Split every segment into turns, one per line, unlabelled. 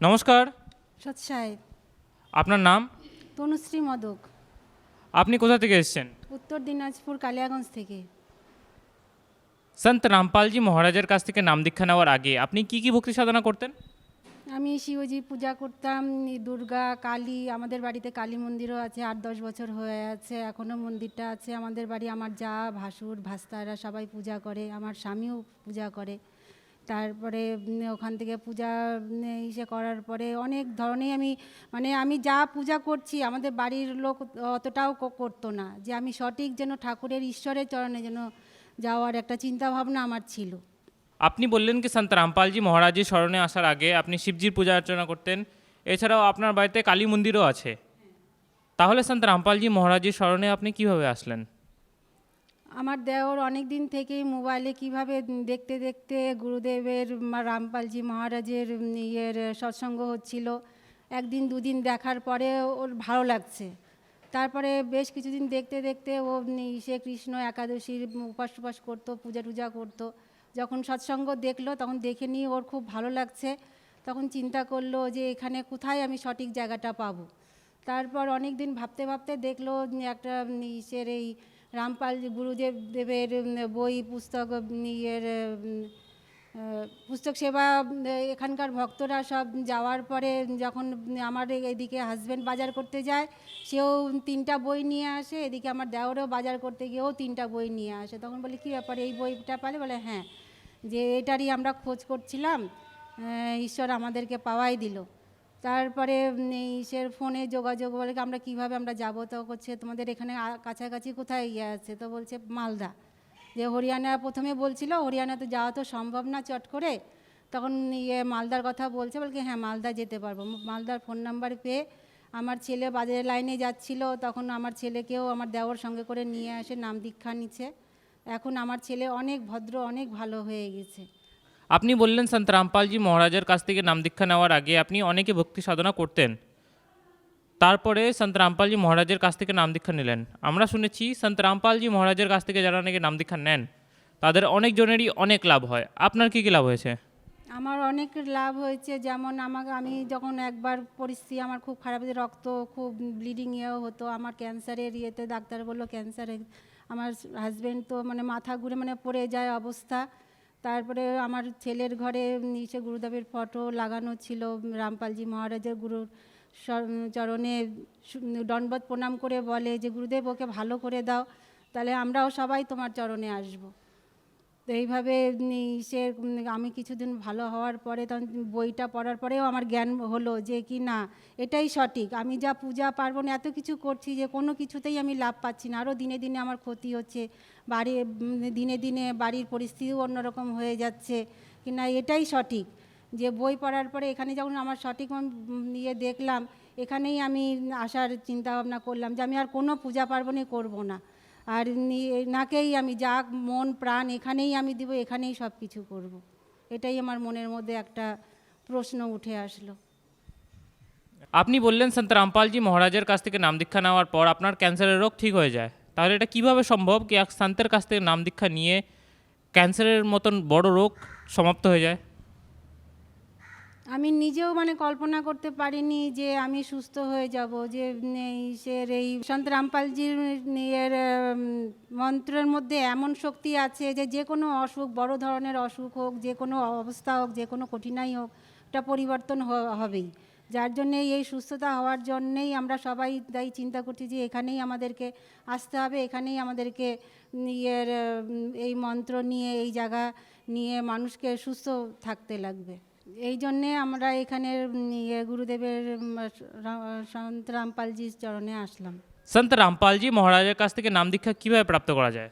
নমস্কার।
সৎ সাহেব।
আপনার নাম?
তনুশ্রী মদক।
আপনি কোথা থেকে এসেছেন?
উত্তর দিনাজপুর কালিয়াগঞ্জ থেকে।
সন্ত রামপালজি মহারাজের কাছ থেকে নাম দীক্ষা নেওয়ার আগে আপনি কি কি ভক্তি সাধনা করতেন?
আমি শিবজি পূজা করতাম দুর্গা কালী আমাদের বাড়িতে কালী মন্দিরও আছে আট দশ বছর হয়ে আছে এখনও মন্দিরটা আছে। আমাদের বাড়ি আমার যা ভাসুর ভাস্তারা সবাই পূজা করে আমার স্বামীও পূজা করে। তারপরে ওখান থেকে পূজা ইসে করার পরে অনেক ধরনের আমি মানে আমি যা পূজা করছি, আমাদের বাড়ির লোক অতটাও করতো না। যে আমি সঠিক যেন ঠাকুরের ঈশ্বরের চরণে যেন যাওয়ার একটা চিন্তা ভাবনা আমার ছিল।
আপনি বললেন কি, সন্ত রামপালজি মহারাজের স্মরণে আসার আগে আপনি শিবজির পূজা অর্চনা করতেন। এছাড়াও আপনার বাড়িতে কালী মন্দিরও আছে। তাহলে সন্ত রামপালজি মহারাজের স্মরণে আপনি কীভাবে আসলেন?
আমার দেওর অনেক দিন থেকেই মোবাইলে কীভাবে দেখতে দেখতে গুরুদেবের রামপালজি মহারাজের ইয়ের সৎসঙ্গ হচ্ছিল। একদিন দুদিন দেখার পরে ওর ভালো লাগছে। তারপরে বেশ কিছুদিন দেখতে দেখতে ও সে কৃষ্ণ একাদশীর উপাস উপাস করতো, পূজা টুজা করতো। যখন সৎসঙ্গ দেখল তখন দেখে নিয়ে ওর খুব ভালো লাগছে। তখন চিন্তা করল যে এখানে কোথায় আমি সঠিক জায়গাটা পাবো। তারপর অনেক দিন ভাবতে ভাবতে দেখল একটা ইসের এই রামপাল গুরুদেব দেবের বই, পুস্তক ইয়ের পুস্তক সেবা এখানকার ভক্তরা সব যাওয়ার পরে যখন আমার এদিকে হাজব্যান্ড বাজার করতে যায়, সেও তিনটা বই নিয়ে আসে, এদিকে আমার দেওরেও বাজার করতে গিয়েও তিনটা বই নিয়ে আসে। তখন বলি, কী ব্যাপার, এই বইটা পালে? বলে হ্যাঁ যে এটারই আমরা খোঁজ করছিলাম ঈশ্বর আমাদেরকে পাওয়াই দিল। তারপরে সে ফোনে যোগাযোগ বলে আমরা কীভাবে আমরা যাব? তো করছে তোমাদের এখানে কাছাকাছি কোথায় ইয়ে আছে? তো বলছে, মালদা। যে হরিয়ানা প্রথমে বলছিল হরিয়ানাতে যাওয়া তো সম্ভব না চট করে। তখন ইয়ে মালদার কথা বলছে বলছে হ্যাঁ মালদা যেতে পারব। মালদার ফোন নাম্বার পেয়ে আমার ছেলে বাজারের লাইনে যাচ্ছিল, তখন আমার ছেলেকেও আমার দেওয়ার সঙ্গে করে নিয়ে আসে নাম দীক্ষা নিচ্ছে। এখন আমার ছেলে অনেক ভদ্র, অনেক ভালো হয়ে গেছে।
আপনি বললেন সন্ত রামপালজি মহারাজের কাছ থেকে নাম দীক্ষা নেওয়ার আগে আপনি অনেকে ভক্তি সাধনা করতেন। তারপরে সন্ত রামপালজি মহারাজের কাছ থেকে নাম দীক্ষা নিলেন। আমরা শুনেছি সন্ত রামপালজি মহারাজের কাছ থেকে যারা নাকি নাম দীক্ষা নেন তাদের অনেক জনেরই অনেক লাভ হয়। আপনার কি কি লাভ হয়েছে?
আমার অনেক লাভ হয়েছে। যেমন আমাকে আমি যখন একবার পরিস্থিতি আমার খুব খারাপ হয়েছে, রক্ত খুব ব্লিডিং ইয়েও হতো। আমার ক্যান্সারের ইয়েতে ডাক্তার বলল ক্যান্সারে আমার হাজব্যান্ড তো মানে মাথা ঘুরে মানে পড়ে যায় অবস্থা। তারপরে আমার ছেলের ঘরে নিচে গুরুদেবের ফটো লাগানো ছিল, রামপালজি মহারাজের গুরুর চরণে দণ্ডবধ প্রণাম করে বলে যে, গুরুদেব, ওকে ভালো করে দাও, তাহলে আমরাও সবাই তোমার চরণে আসব। তো এইভাবে সে আমি কিছুদিন ভালো হওয়ার পরে তখন বইটা পড়ার পরেও আমার জ্ঞান হলো যে কি না, এটাই সঠিক। আমি যা পূজা পার্বণ এত কিছু করছি যে কোনো কিছুতেই আমি লাভ পাচ্ছি না। আরও দিনে দিনে আমার ক্ষতি হচ্ছে, বাড়ি দিনে দিনে বাড়ির পরিস্থিতিও অন্যরকম হয়ে যাচ্ছে, কি না, এটাই সঠিক। যে বই পড়ার পরে এখানে যখন আমার সঠিক ইয়ে দেখলাম, এখানেই আমি আসার চিন্তা ভাবনা করলাম যে আমি আর কোনো পূজা পার্বণই করব না। আর নাকেই আমি যা মন, প্রাণ এখানেই আমি দিব, এখানেই সব কিছু করব। এটাই আমার মনের মধ্যে একটা প্রশ্ন উঠে আসলো।
আপনি বললেন সন্ত রামপালজি মহারাজের কাছ থেকে নাম দীক্ষা নেওয়ার পর আপনার ক্যান্সারের রোগ ঠিক হয়ে যায়। তাহলে এটা কীভাবে সম্ভব কি এক সন্তের কাছ থেকে নাম দীক্ষা নিয়ে ক্যান্সারের মতন বড় রোগ সমাপ্ত হয়ে যায়?
আমি নিজেও মানে কল্পনা করতে পারিনি যে আমি সুস্থ হয়ে যাব, যে এই সে এই সন্ত রামপালজির এর মন্ত্রের মধ্যে এমন শক্তি আছে যে যে কোনো অসুখ, বড় ধরনের অসুখ হোক, যে কোনো অবস্থা হোক, যে কোনো কঠিনাই হোক এটা পরিবর্তন হবেই। যার জন্যে এই সুস্থতা হওয়ার জন্যেই আমরা সবাই তাই চিন্তা করছি যে এখানেই আমাদেরকে আসতে হবে, এখানেই আমাদেরকে ইয়ের এই মন্ত্র নিয়ে, এই জায়গা নিয়ে মানুষকে সুস্থ থাকতে লাগবে। এই জন্যে আমরা এখানের ইয়ে গুরুদেবের সন্ত রামপালজির চরণে আসলাম।
সন্ত রামপালজি মহারাজের কাছ থেকে নাম দীক্ষা কীভাবে প্রাপ্ত করা যায়?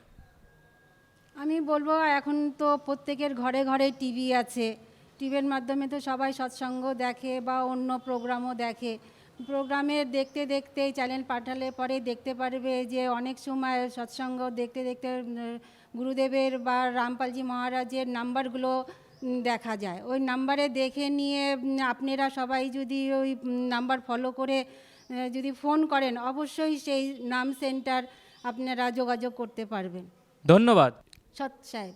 আমি বলব এখন তো প্রত্যেকের ঘরে ঘরে টিভি আছে। টিভির মাধ্যমে তো সবাই সৎসঙ্গ দেখে বা অন্য প্রোগ্রামও দেখে। প্রোগ্রামে দেখতে দেখতে চ্যানেল পাঠালে পরে দেখতে পারবে যে অনেক সময় সৎসঙ্গ দেখতে দেখতে গুরুদেবের বা রামপালজি মহারাজের নাম্বারগুলো দেখা যায়। ওই নাম্বারে দেখে নিয়ে আপনারা সবাই যদি ওই নাম্বার ফলো করে যদি ফোন করেন অবশ্যই সেই নাম সেন্টার আপনারা যোগাযোগ করতে পারবেন।
ধন্যবাদ।
সৎ সাহেব।